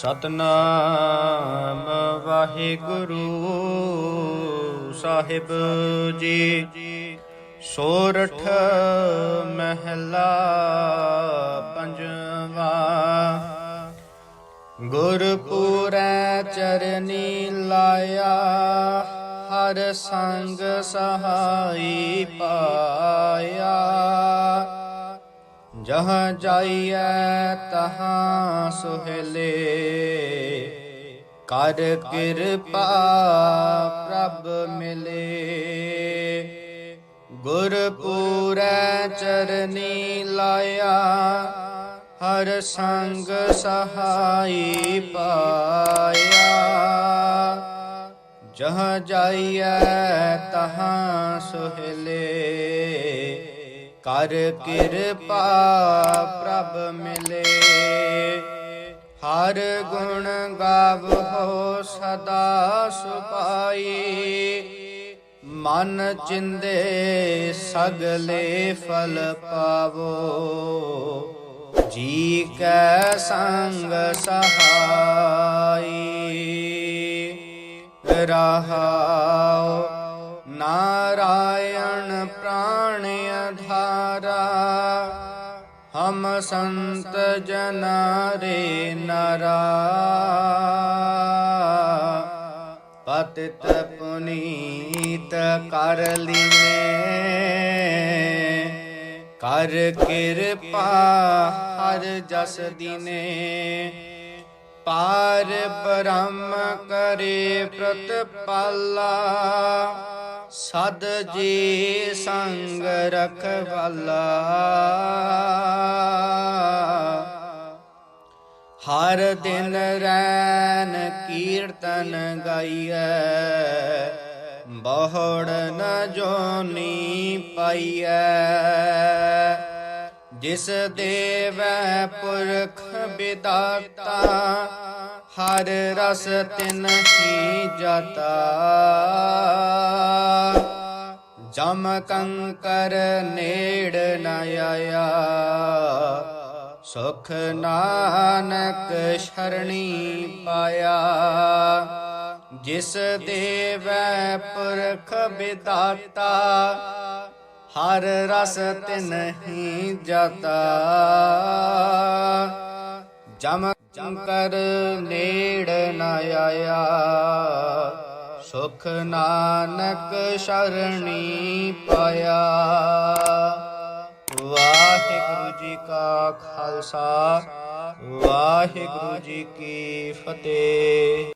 ਸਤਨਾਮ ਵਾਹਿਗੁਰੂ ਸਾਹਿਬ ਜੀ। ਸੋਰਠ ਮਹਿਲਾ ਪੰਜਵਾ। ਗੁਰਪੂਰੈ ਚਰਨੀ ਲਾਇਆ ਹਰ ਸੰਗ ਸਹਾਈ ਪਾ। ਜਹਾਂ ਜਾਈਐ ਤਹਾਂ ਸੁਹਲੇ। ਕਰ ਕਿਰਪਾ ਪ੍ਰਭ ਮਿਲੇ। ਗੁਰਪੂਰੈ ਚਰਨੀ ਲਾਇਆ, ਹਰ ਸੰਗ ਸਹਾਈ ਪਾਇਆ। ਜਹਾਂ ਜਾਈਐ ਤਹਾਂ ਸੁਹਲੇ। ਕਰ ਕਿਰਪਾ ਪ੍ਰਭ ਮਿਲੇ। ਹਰ ਗੁਣ ਗਾਵੋ ਸਦਾ ਸੁਪਾਈ। ਮਨ ਚਿੰਦੇ ਸਗਲੇ ਫਲ ਪਾਵੋ। ਜੀ ਕੈ ਸੰਗ ਸਹਾਈ। ਰਹਾਉ ਨਾਰਾਇਣ ਹਮ ਸੰਤ ਜਨ ਰੇ ਨਰਾ ਪਤਿਤ ਪੁਨੀਤ ਕਰ ਲੀਨੇ ਕਰ ਕਿਰਪਾ ਹਰ ਜਸ ਦਿਨੇ ਪਾਰ ਬ੍ਰਹਮ ਕਰੇ ਪ੍ਰਤਪਾਲਾ, ਸਦ ਜੀ ਸੰਗ ਰਖਵਾਲਾ। ਹਰ ਦਿਨ ਰੈਨ ਕੀਰਤਨ ਗਾਈਐ, ਬਹੁੜ ਨ ਜੋਨੀ ਪਾਈਐ। ਜਿਸ ਦੇਵੈ ਪੁਰਖ ਵਿਦਾਤਾ, ਹਰ ਰਸ ਤਿਨ ਹੀ ਜਾਤਾ। ਜਮ ਕੰਕਰ ਨੇੜ ਨ ਆਇਆ, ਸੁਖ ਨਾਨਕ ਸ਼ਰਣੀ ਪਾਇਆ। ਜਿਸ ਦੇਵੈ ਪੁਰਖ ਵਿਦਾਤਾ ਹਰ ਰਸ ਤਿਨ ਹੀ ਜਾਤਾ। ਜਮ ਕਰ ਨੇੜ ਨ ਆਇਆ। ਸੁਖ ਨਾਨਕ ਸ਼ਰਣੀ ਪਾਇਆ। ਵਾਹਿਗੁਰੂ ਜੀ ਕਾ ਖਾਲਸਾ। ਵਾਹਿਗੁਰੂ ਜੀ ਕੀ ਫਤਿਹ।